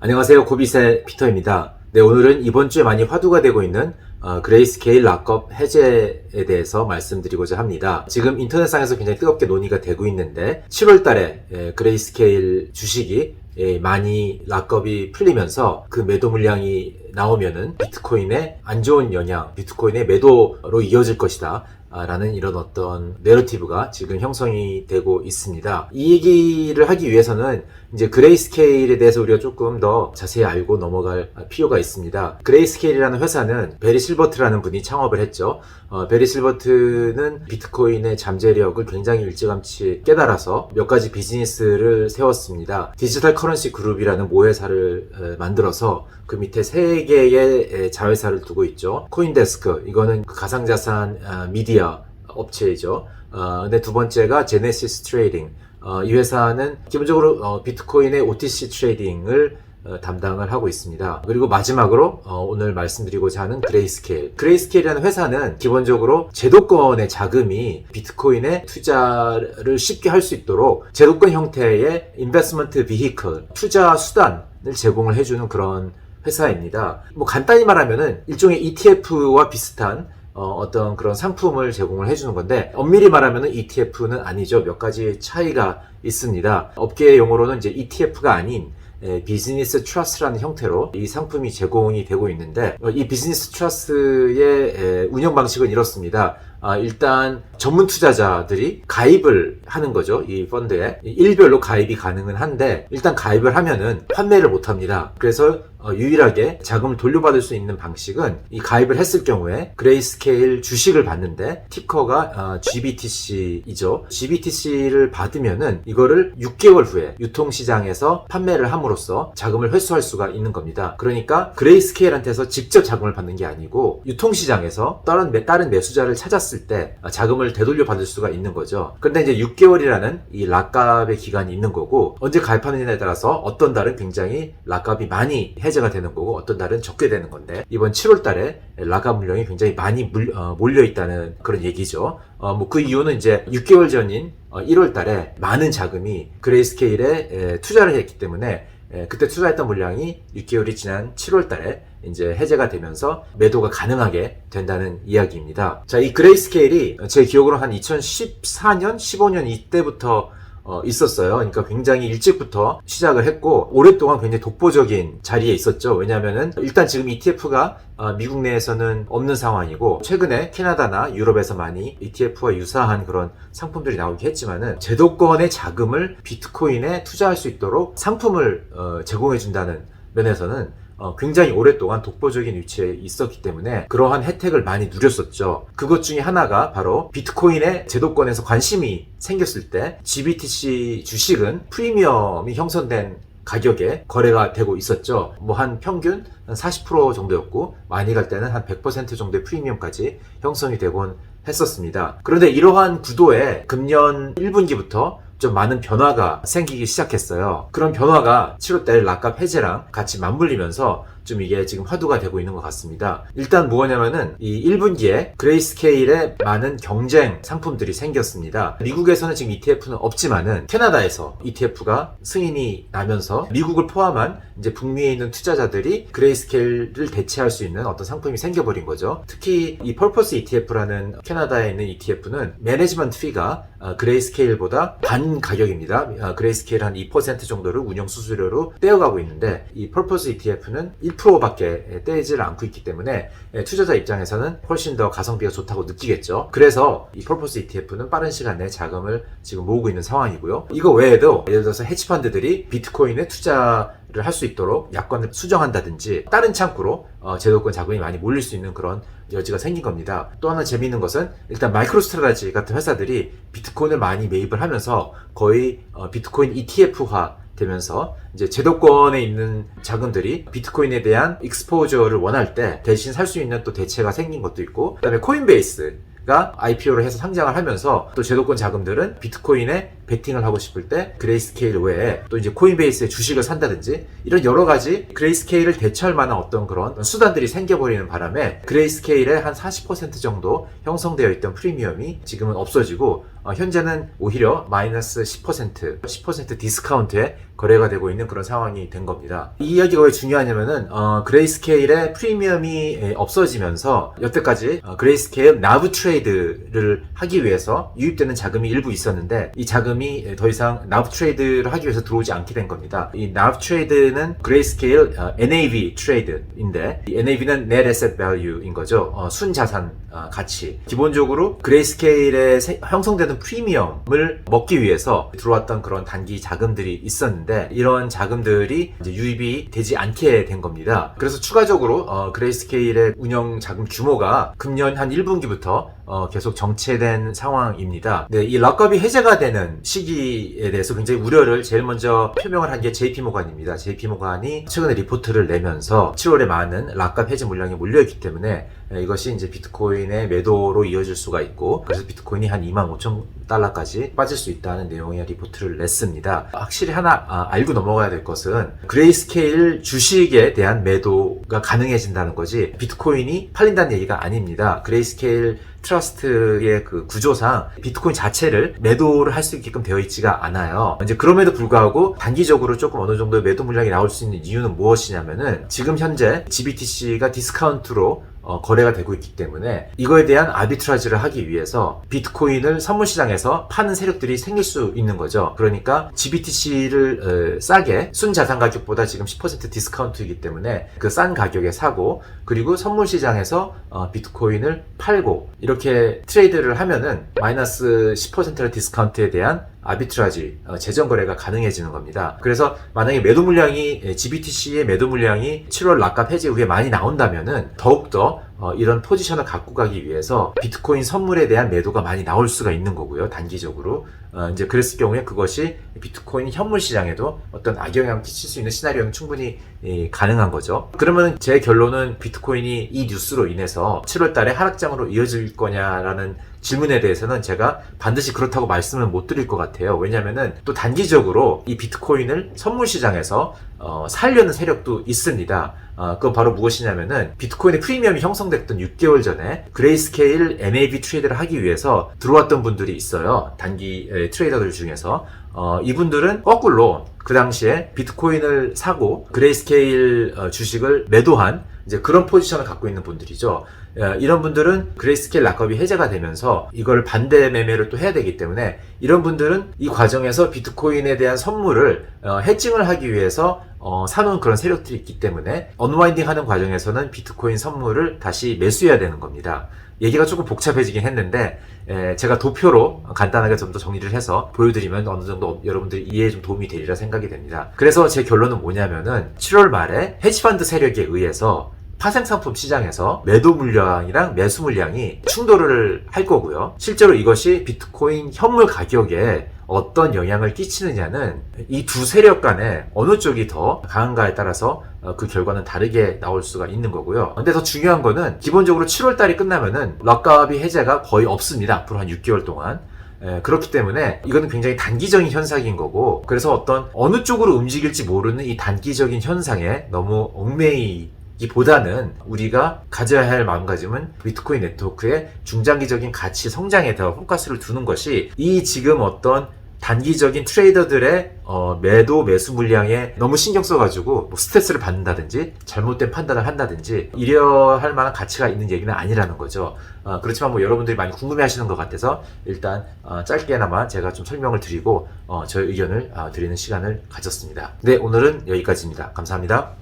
안녕하세요. 고비세 피터입니다. 네, 오늘은 이번 주에 많이 화두가 되고 있는 어, 그레이스케일 락업 해제에 대해서 말씀드리고자 합니다. 지금 인터넷상에서 굉장히 뜨겁게 논의가 되고 있는데 7월 달에 예, 그레이스케일 주식이 예, 많이 락업이 풀리면서 그 매도 물량이 나오면은 비트코인에 안 좋은 영향, 비트코인의 매도로 이어질 것이다. 아, 라는 이런 어떤 내러티브가 지금 형성이 되고 있습니다. 이 얘기를 하기 위해서는 이제 그레이스케일에 대해서 우리가 조금 더 자세히 알고 넘어갈 필요가 있습니다. 그레이스케일이라는 회사는 베리 실버트라는 분이 창업을 했죠. 어, 베리 실버트는 비트코인의 잠재력을 굉장히 일찌감치 깨달아서 몇 가지 비즈니스를 세웠습니다. 디지털 커런시 그룹이라는 모회사를 에, 만들어서 그 밑에 세 개의 에, 자회사를 두고 있죠. 코인데스크 이거는 그 가상자산 아, 미디어 업체이죠. 어, 근데 두 번째가 제네시스 트레이딩. 어, 이 회사는 기본적으로 어, 비트코인의 OTC 트레이딩을 어, 담당을 하고 있습니다. 그리고 마지막으로 어, 오늘 말씀드리고자 하는 그레이스케일. 그레이스케일이라는 회사는 기본적으로 제도권의 자금이 비트코인에 투자를 쉽게 할 수 있도록 제도권 형태의 인베스먼트 비히클, 투자 수단을 제공을 해주는 그런 회사입니다. 뭐 간단히 말하면은 일종의 ETF와 비슷한 어, 떤 그런 상품을 제공을 해주는 건데 엄밀히 말하면 ETF는 아니죠. 몇 가지 차이가 있습니다. 업계 용어로는 이제 ETF가 아닌 에, 비즈니스 트러스트라는 형태로 이 상품이 제공이 되고 있는데 어, 이 비즈니스 트러스트의 에, 운영 방식은 이렇습니다. 아, 일단 전문 투자자들이 가입을 하는 거죠. 이 펀드에 일별로 가입이 가능은 한데 일단 가입을 하면은 판매를 못 합니다. 그래서 어, 유일하게 자금을 돌려받을 수 있는 방식은 이 가입을 했을 경우에 그레이스케일 주식을 받는데 티커가 어, GBTC이죠. GBTC를 받으면은 이거를 6개월 후에 유통시장에서 판매를 함으로써 자금을 회수할 수가 있는 겁니다. 그러니까 그레이스케일한테서 직접 자금을 받는 게 아니고 유통시장에서 다른, 매, 다른 매수자를 찾았을 때 어, 자금을 되돌려 받을 수가 있는 거죠. 그런데 이제 6개월이라는 이 락갑의 기간이 있는 거고 언제 가입하느냐에 따라서 어떤 달은 굉장히 락갑이 많이 해제가 되는 거고 어떤 달은 적게 되는 건데 이번 7월 달에 락갑 물량이 굉장히 많이 물- 어, 몰려 있다는 그런 얘기죠. 어, 뭐 그 이유는 이제 6개월 전인 1월 달에 많은 자금이 그레이스케일에 에, 투자를 했기 때문에 에, 그때 투자했던 물량이 6개월이 지난 7월 달에 이제 해제가 되면서 매도가 가능하게 된다는 이야기입니다. 자, 이 그레이스케일이 제 기억으로 한 2014년, 15년 이때부터 어, 있었어요. 그러니까 굉장히 일찍부터 시작을 했고 오랫동안 굉장히 독보적인 자리에 있었죠. 왜냐하면은 일단 지금 ETF가 어, 미국 내에서는 없는 상황이고 최근에 캐나다나 유럽에서 많이 ETF와 유사한 그런 상품들이 나오긴 했지만은 제도권의 자금을 비트코인에 투자할 수 있도록 상품을 어, 제공해 준다는 면에서는 어, 굉장히 오랫동안 독보적인 위치에 있었기 때문에 그러한 혜택을 많이 누렸었죠. 그것 중에 하나가 바로 비트코인의 제도권에서 관심이 생겼을 때 GBTC 주식은 프리미엄이 형성된 가격에 거래가 되고 있었죠. 뭐 한 평균 한 40% 정도였고 많이 갈 때는 한 100% 정도의 프리미엄까지 형성이 되곤 했었습니다. 그런데 이러한 구도에 금년 1분기부터 좀 많은 변화가 생기기 시작했어요. 그런 변화가 7월달 락갑 해제랑 같이 맞물리면서 좀 이게 지금 화두가 되고 있는 것 같습니다. 일단 뭐냐면은 이 1분기에 그레이스케일에 많은 경쟁 상품들이 생겼습니다. 미국에서는 지금 ETF는 없지만은 캐나다에서 ETF가 승인이 나면서 미국을 포함한 이제 북미에 있는 투자자들이 그레이스케일을 대체할 수 있는 어떤 상품이 생겨버린 거죠. 특히 이 펄퍼스 ETF라는 캐나다에 있는 ETF는 매니지먼트 피가 어, 그레이스케일보다 반 가격입니다. 어, 그레이스케일 한 2% 정도를 운영 수수료로 떼어가고 있는데 이 펄퍼스 ETF는 1% 밖에 떼지를 않고 있기 때문에 예, 투자자 입장에서는 훨씬 더 가성비가 좋다고 느끼겠죠. 그래서 이 펄퍼스 ETF는 빠른 시간 내에 자금을 지금 모으고 있는 상황이고요. 이거 외에도 예를 들어서 헤지펀드들이 비트코인에 투자 를 할 수 있도록 약관을 수정한다든지 다른 창구로 어, 제도권 자금이 많이 몰릴 수 있는 그런 여지가 생긴 겁니다. 또 하나 재미있는 것은 일단 마이크로스트라지 같은 회사들이 비트코인을 많이 매입을 하면서 거의 어, 비트코인 ETF화 되면서 이제 제도권에 있는 자금들이 비트코인에 대한 익스포저를 원할 때 대신 살 수 있는 또 대체가 생긴 것도 있고 그다음에 코인베이스 가 IPO를 해서 상장을 하면서 또 제도권 자금들은 비트코인에 베팅을 하고 싶을 때 그레이스케일 외에 또 이제 코인베이스의 주식을 산다든지 이런 여러 가지 그레이스케일을 대처할 만한 어떤 그런 수단들이 생겨버리는 바람에 그레이스케일의 한 40% 정도 형성되어 있던 프리미엄이 지금은 없어지고 어, 현재는 오히려 마이너스 10% 10% 디스카운트에 거래가 되고 있는 그런 상황이 된 겁니다. 이 이야기가 왜 중요하냐면은 어, 그레이스케일의 프리미엄이 에, 없어지면서 여태까지 어, 그레이스케일 나브 트레이드를 하기 위해서 유입되는 자금이 일부 있었는데 이 자금 이 에, 더 이상 나브 트레이드를 하기 위해서 들어오지 않게 된 겁니다. 이 나브 트레이드는 그레이스케일 어, NAV 트레이드인데 이 NAV는 Net Asset Value인 거죠. 어, 순자산 어, 가치. 기본적으로 그레이스케일에 세- 형성되는 프리미엄을 먹기 위해서 들어왔던 그런 단기 자금들이 있었는데 이런 자금들이 이제 유입이 되지 않게 된 겁니다. 그래서 추가적으로 어, 그레이스케일의 운영 자금 규모가 금년 한 1분기부터 어, 계속 정체된 상황입니다. 네, 이 락업이 해제가 되는 시기에 대해서 굉장히 우려를 제일 먼저 표명을 한 게 JP 모간입니다. JP 모간이 최근에 리포트를 내면서 7월에 많은 락업 해제 물량이 몰려있기 때문에 에, 이것이 이제 비트코인의 매도로 이어질 수가 있고 그래서 비트코인이 한 2만 5천 달러까지 빠질 수 있다는 내용의 리포트를 냈습니다. 확실히 하나 아, 알고 넘어가야 될 것은 그레이스케일 주식에 대한 매도가 가능해진다는 거지 비트코인이 팔린다는 얘기가 아닙니다. 그레이스케일 트러스트의 그 구조상 비트코인 자체를 매도를 할 수 있게끔 되어 있지가 않아요. 이제 그럼에도 불구하고 단기적으로 조금 어느 정도 매도 물량이 나올 수 있는 이유는 무엇이냐면은 지금 현재 GBTC가 디스카운트로 어, 거래가 되고 있기 때문에 이거에 대한 아비트라지를 하기 위해서 비트코인을 선물 시장에서 파는 세력들이 생길 수 있는 거죠. 그러니까 GBTC를 싸게 순 자산 가격보다 지금 10% 디스카운트이기 때문에 그 싼 가격에 사고 그리고 선물 시장에서 어, 비트코인을 팔고 이렇게 트레이드를 하면은 마이너스 10%의 디스카운트에 대한 아비트라지 어, 재정 거래가 가능해지는 겁니다. 그래서 만약에 매도 물량이 GBTC의 매도 물량이 7월 락갑 해제 후에 많이 나온다면은 더욱더 어, 이런 포지션을 갖고 가기 위해서 비트코인 선물에 대한 매도가 많이 나올 수가 있는 거고요. 단기적으로 어, 이제 그랬을 경우에 그것이 비트코인 현물 시장에도 어떤 악영향을 끼칠 수 있는 시나리오는 충분히 예, 가능한 거죠. 그러면 제 결론은 비트코인이 이 뉴스로 인해서 7월 달에 하락장으로 이어질 거냐라는 질문에 대해서는 제가 반드시 그렇다고 말씀을 못 드릴 것 같아요. 왜냐면은 또 단기적으로 이 비트코인을 선물 시장에서 어, 살려는 세력도 있습니다. 어, 그건 바로 무엇이냐면은 비트코인의 프리미엄이 형성됐던 6개월 전에 그레이스케일 NAV 트레이드를 하기 위해서 들어왔던 분들이 있어요. 단기 에, 트레이더들 중에서 어, 이분들은 거꾸로 그 당시에 비트코인을 사고 그레이스케일 어, 주식을 매도한 이제 그런 포지션을 갖고 있는 분들이죠. 어, 이런 분들은 그레이스케일 락업이 해제가 되면서 이걸 반대 매매를 또 해야 되기 때문에 이런 분들은 이 과정에서 비트코인에 대한 선물을 어, 해칭을 하기 위해서 어, 사놓은 그런 세력들이 있기 때문에 언와인딩 하는 과정에서는 비트코인 선물을 다시 매수해야 되는 겁니다. 얘기가 조금 복잡해지긴 했는데 에, 제가 도표로 간단하게 좀 더 정리를 해서 보여드리면 어느 정도 여러분들 이해에 좀 도움이 되리라 생각이 됩니다. 그래서 제 결론은 뭐냐면은 7월 말에 헤지펀드 세력에 의해서 파생상품 시장에서 매도 물량이랑 매수 물량이 충돌을 할 거고요. 실제로 이것이 비트코인 현물 가격에 어떤 영향을 끼치느냐는 이 두 세력 간에 어느 쪽이 더 강한가에 따라서 어, 그 결과는 다르게 나올 수가 있는 거고요. 근데 더 중요한 거는 기본적으로 7월 달이 끝나면은 락값이 해제가 거의 없습니다. 앞으로 한 6개월 동안. 에, 그렇기 때문에 이거는 굉장히 단기적인 현상인 거고 그래서 어떤 어느 쪽으로 움직일지 모르는 이 단기적인 현상에 너무 얽매이 보다는 우리가 가져야 할 마음가짐은 비트코인 네트워크의 중장기적인 가치 성장에 더 포커스를 두는 것이 이 지금 어떤 단기적인 트레이더들의 어, 매도 매수 물량에 너무 신경 써가지고 뭐 스트레스를 받는다든지 잘못된 판단을 한다든지 이려 할 만한 가치가 있는 얘기는 아니라는 거죠. 어, 그렇지만 뭐 여러분들이 많이 궁금해하시는 것 같아서 일단 어, 짧게나마 제가 좀 설명을 드리고 어, 저의 의견을 어, 드리는 시간을 가졌습니다. 네 오늘은 여기까지입니다. 감사합니다.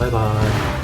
바이바이.